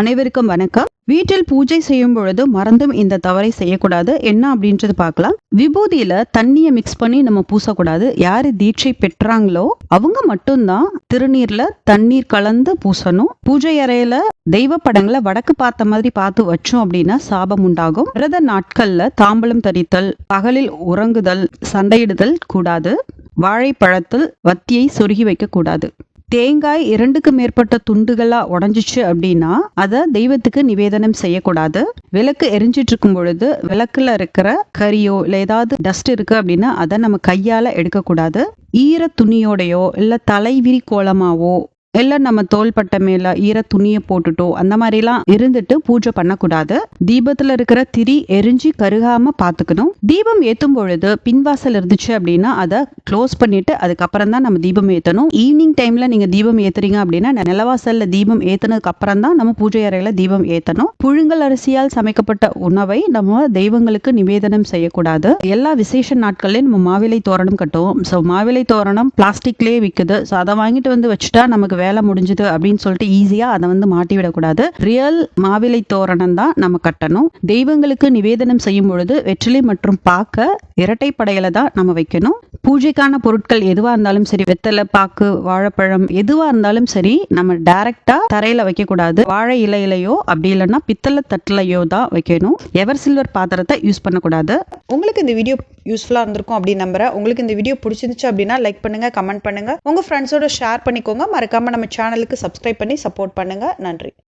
அனைவருக்கும் வணக்கம். வீட்டில் பூஜை செய்யும் பொழுது மறந்தும் இந்த தவறை செய்யக்கூடாது. என்ன அப்படின்றது பார்க்கலாம். விபூதியில தண்ணியை மிக்ஸ் பண்ணி நம்ம பூசக்கூடாது. யாரு தீட்சை பெற்றாங்களோ அவங்க மட்டும்தான் திருநீர்ல தண்ணீர் கலந்து பூசணும். பூஜை அறையில தெய்வ படங்களை வடக்கு பார்த்த மாதிரி பார்த்து வச்சோம் அப்படின்னா சாபம் உண்டாகும். விரத நாட்கள்ல தாம்பலம் தரித்தல் பகலில் உறங்குதல் சண்டையிடுதல் கூடாது. வாழைப்பழத்தில் வத்தியை சொருகி வைக்க கூடாது தேங்காய் இரண்டுக்கு மேற்பட்ட துண்டுகளா உடஞ்சிச்சு அப்படின்னா அதை தெய்வத்துக்கு நிவேதனம் செய்யக்கூடாது. விளக்கு எரிஞ்சிட்டு இருக்கும் பொழுது விளக்குல இருக்கிற கரியோ இல்லை ஏதாவது டஸ்ட் இருக்கு அப்படின்னா அதை நம்ம கையால எடுக்கக்கூடாது. ஈர துணியோடையோ இல்லை தலைவிரி கோலமாவோ இல்லை நம்ம தோள்பட்டை மேல ஈர துணியை போட்டுட்டோ அந்த மாதிரிலாம் இருந்துட்டு பூஜை பண்ணக்கூடாது. தீபத்துல இருக்கிற திரி எரிஞ்சு கருகாம பார்த்துக்கணும் தீபம் ஏத்தும் பொழுது பின்வாசல் இருந்துச்சு அப்படின்னா அதை க்ளோஸ் பண்ணிட்டு அதுக்கப்புறம் தான் நம்ம தீபம் ஏற்றணும் ஈவினிங் டைம்ல நீங்க தீபம் ஏத்துறீங்க அப்படின்னா நிலவாசல்ல தீபம் ஏத்துனதுக்கு அப்புறம் தான் நம்ம பூஜை அறையில தீபம் ஏத்தணும். புழுங்கல் அரிசியால் சமைக்கப்பட்ட உணவை நம்ம தெய்வங்களுக்கு நிவேதனம் செய்யக்கூடாது. எல்லா விசேஷ நாட்கள்லயும் நம்ம மாவிலை தோரணம் கட்டுவோம். ஸோ மாவிலை தோரணம் பிளாஸ்டிக்லேயே விற்குது ஸோ அதை வாங்கிட்டு வந்து வச்சுட்டா நமக்கு வேலை முடிஞ்சுது அப்படின்னு சொல்லிட்டு ஈஸியா அதை வந்து மாட்டி விடக்கூடாது ரியல் மாவிலை தோரணம் தான் நம்ம கட்டணும். தெய்வங்களுக்கு நிவேதனம் செய்யும் பொழுது வெற்றிலை மற்றும் பாக்க இரட்டைப்படையில தான் நம்ம வைக்கணும். பூஜைக்கான பொருட்கள் எதுவா இருந்தாலும் சரி வெத்தலை பாக்கு வாழைப்பழம் எதுவா இருந்தாலும் சரி நம்ம டைரக்டா தரையில வைக்க கூடாது வாழை இலையிலையோ அப்படி இல்லைன்னா பித்தளை தட்டுலையோ தான் வைக்கணும். எவர் சில்வர் பாத்திரத்தை யூஸ் பண்ணக்கூடாது. உங்களுக்கு இந்த வீடியோ யூஸ்ஃபுல்லாக இருந்திருக்கும் அப்படின்னு நம்புகிறேன் உங்களுக்கு இந்த வீடியோ பிடிச்சிருந்துச்சு அப்படின்னா லைக் பண்ணுங்க கமெண்ட் பண்ணுங்கள் உங்கள் ஃப்ரெண்ட்ஸோட ஷேர் பண்ணிக்கோங்க. மறக்காமல் நம்ம சேனலுக்கு சப்ஸ்கிரைப் பண்ணி சப்போர்ட் பண்ணுங்கள் நன்றி.